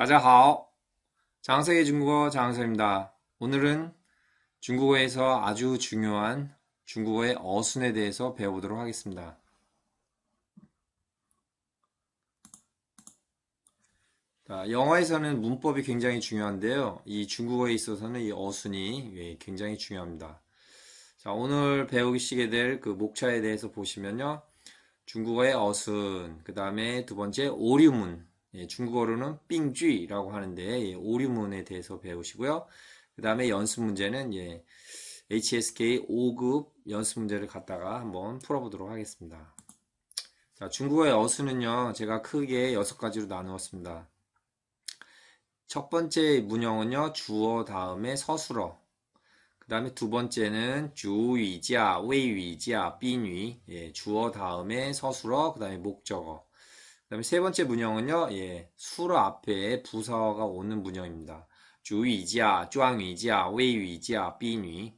大家好. 장세의 중국어 장세입니다. 오늘은 중국어에서 아주 중요한 중국어의 어순에 대해서 배워보도록 하겠습니다. 자, 영어에서는 문법이 굉장히 중요한데요. 이 중국어에 있어서는 이 어순이 예, 굉장히 중요합니다. 자, 오늘 배우시게 될 그 목차에 대해서 보시면요. 중국어의 어순, 그 다음에 두 번째 오류문, 예, 중국어로는 삥쥐라고 하는데 예, 오류문에 대해서 배우시고요. 그 다음에 연습 문제는 예, HSK 5급 연습 문제를 갖다가 한번 풀어보도록 하겠습니다. 자, 중국어의 어순은요, 제가 크게 여섯 가지로 나누었습니다. 첫 번째 문형은요, 주어 다음에 서술어. 그 다음에 두 번째는 주위자, 웨위자, 빈위. 예, 주어 다음에 서술어, 그 다음에 목적어. 그 다음에 세 번째 문형은요, 예, 수어 앞에 부사어가 오는 문형입니다. 주위자, 쭈앙위자, 웨위자, 빈위.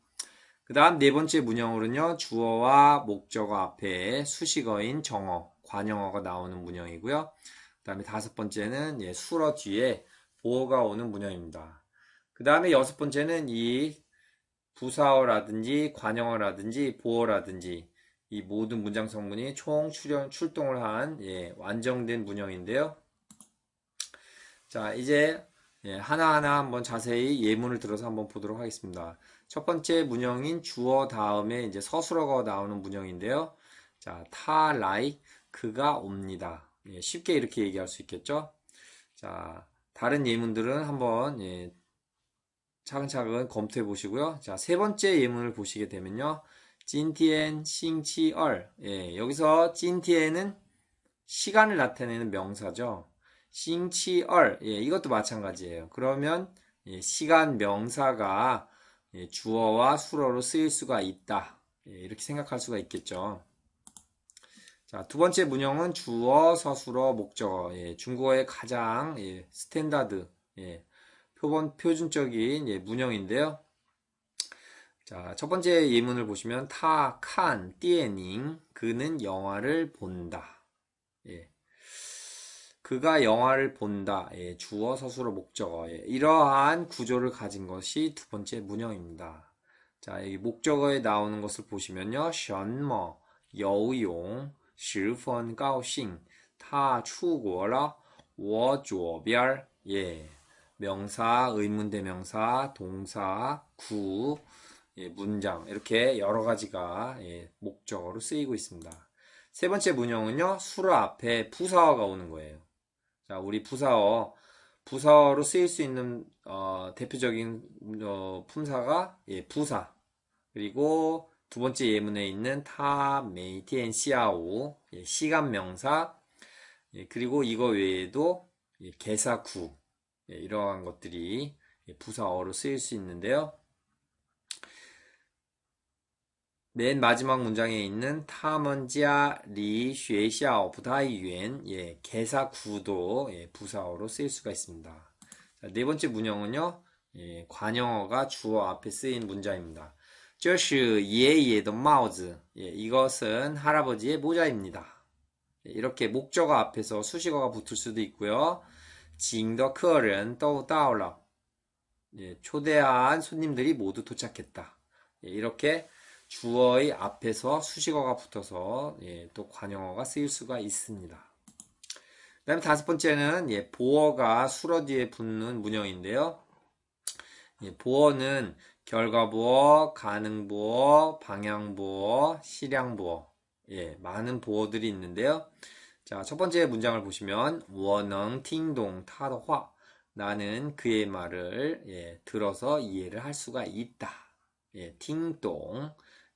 그 다음 네 번째 문형으로는요, 주어와 목적어 앞에 수식어인 정어, 관형어가 나오는 문형이고요. 그 다음에 다섯 번째는 예, 수어 뒤에 보어가 오는 문형입니다. 그 다음에 여섯 번째는 이 부사어라든지 관형어라든지 보어라든지 이 모든 문장 성분이 총 출연, 출동을 한 예, 완성된 문형인데요. 자, 이제 예, 하나하나 한번 자세히 예문을 들어서 한번 보도록 하겠습니다. 첫 번째 문형인 주어 다음에 이제 서술어가 나오는 문형인데요. 자, 타 라이 그가 옵니다. 예, 쉽게 이렇게 얘기할 수 있겠죠? 자, 다른 예문들은 한번 예, 차근차근 검토해 보시고요. 자, 세 번째 예문을 보시게 되면요. 찐티엔 싱치얼. 예, 여기서 찐티엔은 시간을 나타내는 명사죠. 싱치얼. 예, 이것도 마찬가지예요. 그러면 예, 시간 명사가 예, 주어와 수어로 쓰일 수가 있다. 예, 이렇게 생각할 수가 있겠죠. 자, 두 번째 문형은 주어, 서술어, 목적어. 예, 중국어의 가장 예, 스탠다드, 예, 표본 표준적인 예, 문형인데요. 자, 첫 번째 예문을 보시면 타, 칸, 띠에닝 그는 영화를 본다. 예. 그가 영화를 본다. 예, 주어, 서술어, 목적어. 예, 이러한 구조를 가진 것이 두 번째 문형입니다. 자, 여기 목적어에 나오는 것을 보시면요. 什么 游泳 十分 高兴 타, 出国了 我左边 예. 명사, 의문대명사, 동사, 구, 예, 문장 이렇게 여러 가지가 예, 목적어로 쓰이고 있습니다. 세 번째 문형은요 수로 앞에 부사어가 오는 거예요. 자, 우리 부사어 부사어로 쓰일 수 있는 어, 대표적인 어, 품사가 예, 부사 그리고 두 번째 예문에 있는 타, 메이 티엔, 시아오 예, 시간 명사 예, 그리고 이거 외에도 예, 개사구 예, 이러한 것들이 부사어로 쓰일 수 있는데요. 맨 마지막 문장에 있는 타먼지아 리 쉐샤오 부타이유엔 예, 개사 구도 예, 부사어로 쓰일 수가 있습니다. 자, 네 번째 문형은요. 예, 관형어가 주어 앞에 쓰인 문장입니다. 这是爷爷的帽子 예, 이것은 할아버지의 모자입니다. 예, 이렇게 목적어 앞에서 수식어가 붙을 수도 있고요. 请的客人都到了 예, 초대한 손님들이 모두 도착했다. 예, 이렇게 주어의 앞에서 수식어가 붙어서 예, 또 관용어가 쓰일 수가 있습니다. 그 다음 다섯 번째는 예, 보어가 수러 뒤에 붙는 문형인데요. 예, 보어는 결과보어, 가능보어, 방향보어, 실향보어 예, 많은 보어들이 있는데요. 자, 첫 번째 문장을 보시면 원엉 팅동 타로화 나는 그의 말을 예, 들어서 이해를 할 수가 있다. 예, 팅동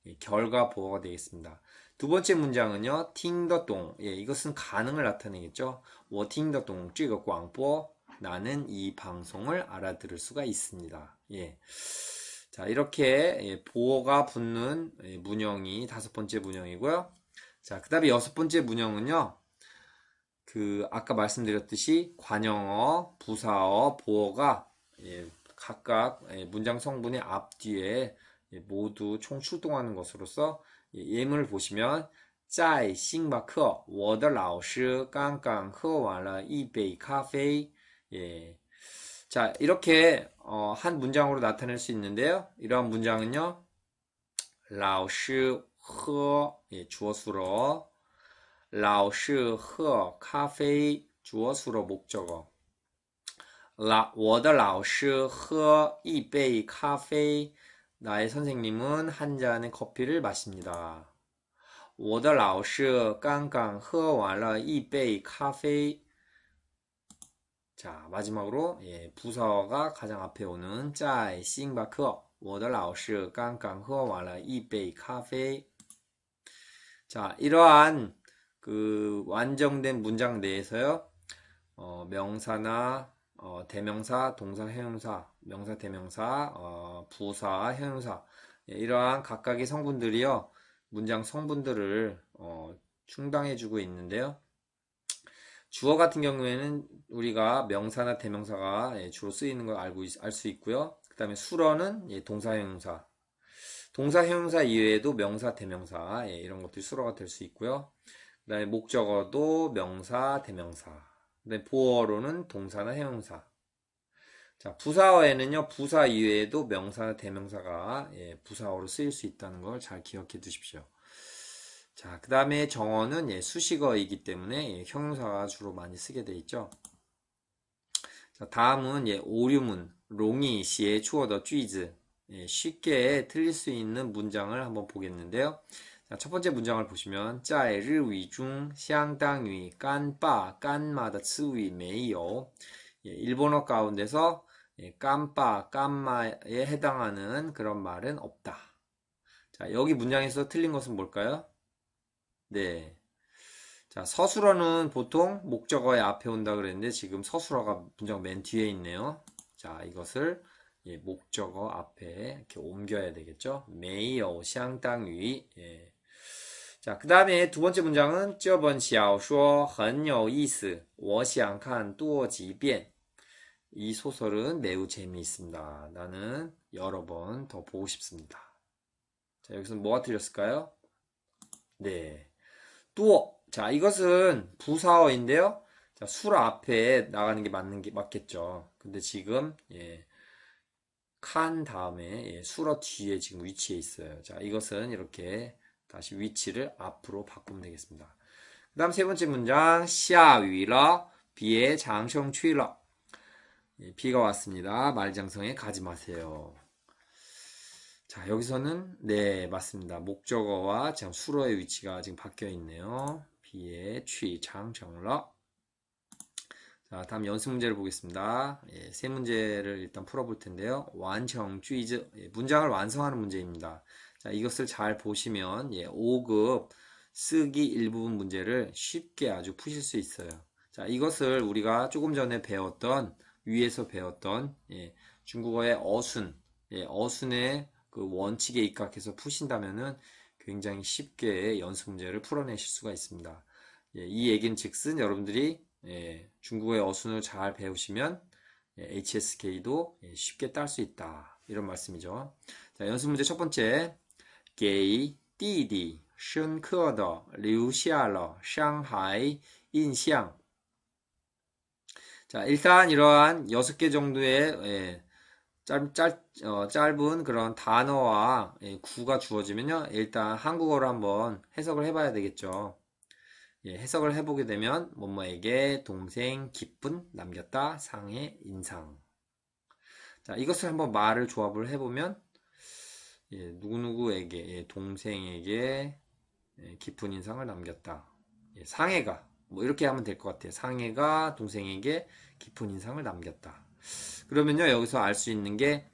예, 결과 보호가 되겠습니다. 두 번째 문장은요. 팅더동. 예, 이것은 가능을 나타내겠죠. 워팅더동 쥐거 광보 나는 이 방송을 알아들을 수가 있습니다. 예. 자, 이렇게 예, 보호가 붙는 예, 문형이 다섯 번째 문형이고요. 자, 그다음에 여섯 번째 문형은요. 그 아까 말씀드렸듯이 관형어, 부사어, 보어가 예, 각각 예, 문장 성분의 앞뒤에 모두 총 출동하는 것으로서 예문을 보시면 在星巴克我的老师刚刚喝完了一杯咖啡 예. 자, 이렇게 어, 한 문장으로 나타낼 수 있는데요. 이러한 문장은요. 老师喝 예, 주어수로 老师喝咖啡 주어수로 목적어 老我的老师喝一杯咖啡 나의 선생님은 한 잔의 커피를 마십니다. 我的老师刚刚喝完了一杯咖啡 자, 마지막으로 예, 부사어가 가장 앞에 오는 在星巴克我的老师刚刚喝完了一杯咖啡 자, 이러한 그 완성된 문장 내에서요. 어, 명사나 어, 대명사, 동사, 형용사, 명사, 대명사, 어, 부사, 형용사 예, 이러한 각각의 성분들이요. 문장 성분들을 어, 충당해주고 있는데요. 주어 같은 경우에는 우리가 명사나 대명사가 예, 주로 쓰이는 걸 알고 알 수 있고요. 그 다음에 수어는 예, 동사, 형용사. 동사, 형용사 이외에도 명사, 대명사 예, 이런 것들이 수어가 될 수 있고요. 그 다음에 목적어도 명사, 대명사. 그 다음에 보어로는 동사나 형용사. 자, 부사어에는요, 부사 이외에도 명사나 대명사가 예, 부사어로 쓰일 수 있다는 걸 잘 기억해 두십시오. 자, 그 다음에 정어는 예, 수식어이기 때문에 예, 형용사가 주로 많이 쓰게 돼 있죠. 자, 다음은 예, 오류문, 롱이, 시에, 추어더, 쥐즈. 예, 쉽게 틀릴 수 있는 문장을 한번 보겠는데요. 자, 첫 번째 문장을 보시면 在日语中相当于干爸干妈的词语没有 예, 일본어 가운데서 예, 깜빠 깜마에 해당하는 그런 말은 없다. 자, 여기 문장에서 틀린 것은 뭘까요? 네. 자, 서술어는 보통 목적어의 앞에 온다 그랬는데 지금 서술어가 문장 맨 뒤에 있네요. 자, 이것을 예, 목적어 앞에 이렇게 옮겨야 되겠죠. 没有相当于 예. 자, 그 다음에 두 번째 문장은 这本小说很有意思我想看多几遍이 소설은 매우 재미있습니다. 나는 여러 번 더 보고 싶습니다. 자, 여기서 뭐가 틀렸을까요? 네. 또, 자, 이것은 부사어인데요. 자, 수라 앞에 나가는 게 맞는 게 맞겠죠. 근데 지금, 예, 칸 다음에, 예, 수러 뒤에 지금 위치해 있어요. 자, 이것은 이렇게 다시 위치를 앞으로 바꾸면 되겠습니다. 그 다음 세 번째 문장, 下雨了, 비에 장성 취러. 예, 비가 왔습니다. 말장성에 가지 마세요. 자, 여기서는 네, 맞습니다. 목적어와 지금 수로의 위치가 지금 바뀌어 있네요. 비에 취 장정러. 자, 다음 연습 문제를 보겠습니다. 예, 세 문제를 일단 풀어볼 텐데요. 완성 쥐즈 예, 문장을 완성하는 문제입니다. 자, 이것을 잘 보시면 예, 5급 쓰기 일부분 문제를 쉽게 아주 푸실 수 있어요. 자, 이것을 우리가 조금 전에 배웠던 위에서 배웠던 예, 중국어의 어순, 예, 어순의 그 원칙에 입각해서 푸신다면은 굉장히 쉽게 연습 문제를 풀어내실 수가 있습니다. 예, 이 얘기는 즉슨 여러분들이 예, 중국어의 어순을 잘 배우시면 예, HSK도 예, 쉽게 딸 수 있다. 이런 말씀이죠. 자, 연습 문제 첫 번째. 给弟弟深刻的留下了上海印象. 자, 일단 이러한 여섯 개 정도의 예, 짧, 짧, 어, 짧은 그런 단어와 예, 구가 주어지면요. 일단 한국어로 한번 해석을 해봐야 되겠죠. 예, 해석을 해보게 되면 뭐뭐에게 동생 기쁜 남겼다 상의 인상. 자, 이것을 한번 말을 조합을 해보면 예, 누구누구에게 예, 동생에게 예, 깊은 인상을 남겼다. 예, 상해가 뭐 이렇게 하면 될 것 같아요. 상해가 동생에게 깊은 인상을 남겼다. 그러면요 여기서 알 수 있는 게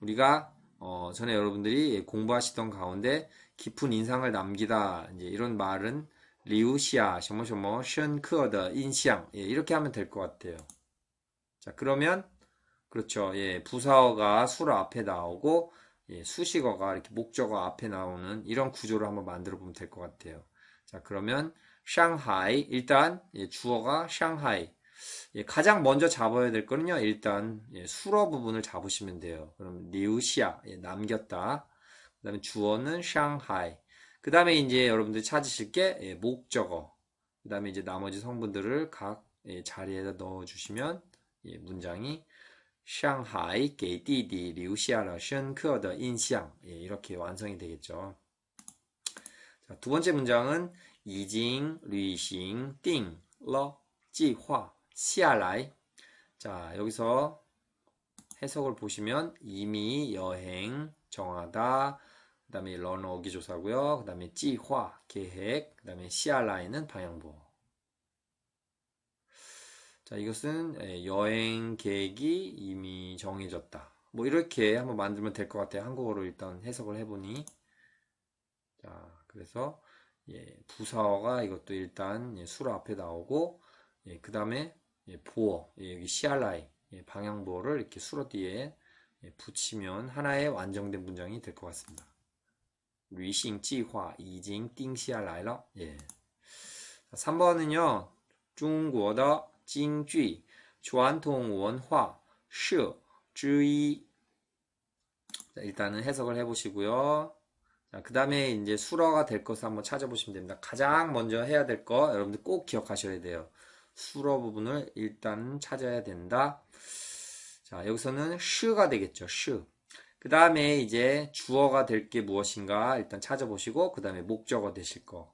우리가 어, 전에 여러분들이 공부하시던 가운데 깊은 인상을 남기다 이제 이런 말은 리우시아 셔머셔머 션크어더 인상 예, 이렇게 하면 될 것 같아요. 자 그러면 그렇죠. 예, 부사어가 수로 앞에 나오고 예, 수식어가 이렇게 목적어 앞에 나오는 이런 구조를 한번 만들어 보면 될 것 같아요. 자 그러면 샹하이 일단 예, 주어가 샹하이 예, 가장 먼저 잡아야 될 거는요 일단 예, 수어 부분을 잡으시면 돼요. 그럼 리우시아 예, 남겼다. 그 다음에 주어는 샹하이 그 다음에 이제 여러분들이 찾으실 게 예, 목적어 그 다음에 이제 나머지 성분들을 각 예, 자리에다 넣어 주시면 예, 문장이 상하이 게디디 리우시아라 션크어더 인상 예, 이렇게 완성이 되겠죠. 자, 두 번째 문장은 이징 리싱 띵러 지화 시아라이. 자 여기서 해석을 보시면 이미 여행 정하다 그 다음에 런어기 조사고요. 그 다음에 지화 계획 그 다음에 시아라이는 방향보. 자 이것은 예, 여행 계획이 이미 정해졌다. 뭐 이렇게 한번 만들면 될 것 같아요. 한국어로 일단 해석을 해보니 자 그래서 예, 부사어가 이것도 일단 예, 수로 앞에 나오고 예, 그 다음에 예, 보어 예, 여기 시알라이 예, 방향보어를 이렇게 수로 뒤에 예, 붙이면 하나의 완성된 문장이 될 것 같습니다. 旅行计划已经定下来了. 예. 3번은요. 中国的 京剧传统文化是之一. 자, 일단은 해석을 해보시고요. 자, 그 다음에 이제 수러가 될 것을 한번 찾아보시면 됩니다. 가장 먼저 해야 될 거 여러분들 꼭 기억하셔야 돼요. 수러 부분을 일단 찾아야 된다. 자, 여기서는 슈가 되겠죠. 슈. 그 다음에 이제 주어가 될 게 무엇인가 일단 찾아보시고 그 다음에 목적어 되실 거.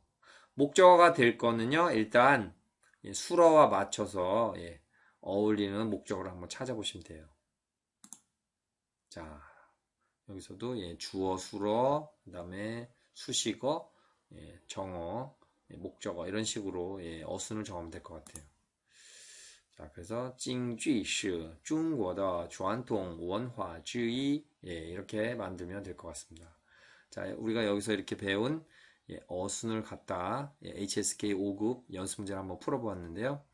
목적어가 될 거는요. 일단 예, 수러와 맞춰서 예, 어울리는 목적을 한번 찾아보시면 돼요. 자, 여기서도 예, 주어, 수러, 그 다음에 수식어, 예, 정어, 예, 목적어 이런 식으로 예, 어순을 정하면 될 것 같아요. 자, 그래서 징쥐시 중국의 전통 원화 之一 예, 이렇게 만들면 될 것 같습니다. 자, 우리가 여기서 이렇게 배운 예, 어순을 갖다 예, HSK 5급 연습 문제를 한번 풀어보았는데요.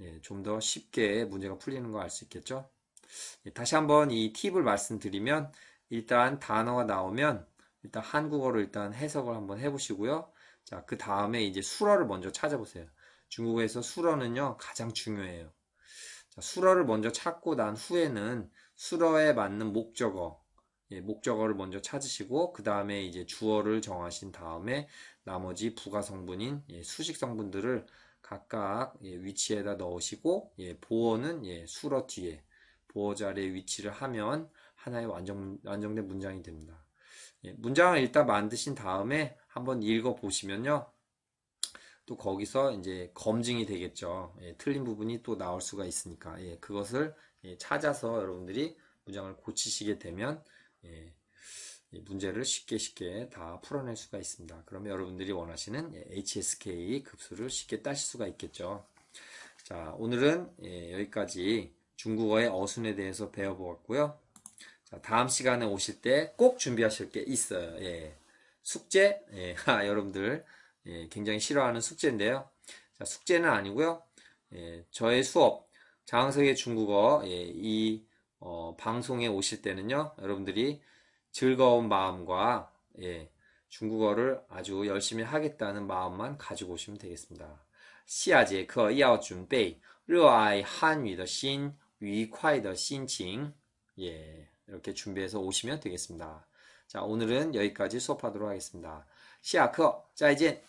예, 좀 더 쉽게 문제가 풀리는 거 알 수 있겠죠? 예, 다시 한번 이 팁을 말씀드리면 일단 단어가 나오면 일단 한국어로 일단 해석을 한번 해보시고요. 자, 그 다음에 이제 수어를 먼저 찾아보세요. 중국어에서 수어는요 가장 중요해요. 자, 수어를 먼저 찾고 난 후에는 수어에 맞는 목적어, 예, 목적어를 먼저 찾으시고 그 다음에 이제 주어를 정하신 다음에 나머지 부가 성분인 예, 수식 성분들을 각각 예, 위치에다 넣으시고 예, 보어는 예, 수어 뒤에 보어 자리에 위치를 하면 하나의 완전, 완성된 문장이 됩니다. 예, 문장을 일단 만드신 다음에 한번 읽어 보시면요. 또 거기서 이제 검증이 되겠죠. 예, 틀린 부분이 또 나올 수가 있으니까 예, 그것을 예, 찾아서 여러분들이 문장을 고치시게 되면 예, 문제를 쉽게 쉽게 다 풀어낼 수가 있습니다. 그러면 여러분들이 원하시는 HSK 급수를 쉽게 따실 수가 있겠죠. 자, 오늘은 예, 여기까지 중국어의 어순에 대해서 배워보았고요. 자, 다음 시간에 오실 때 꼭 준비하실 게 있어요. 예, 숙제, 예, 아, 여러분들 예, 굉장히 싫어하는 숙제인데요. 자, 숙제는 아니고요. 예, 저의 수업 장항석의 중국어 예, 이 어, 방송에 오실 때는요. 여러분들이 즐거운 마음과 예, 중국어를 아주 열심히 하겠다는 마음만 가지고 오시면 되겠습니다. 下节课要准备热爱汉语的心,愉快的心情. 예, 이렇게 준비해서 오시면 되겠습니다. 자, 오늘은 여기까지 수업하도록 하겠습니다. 下课,再见.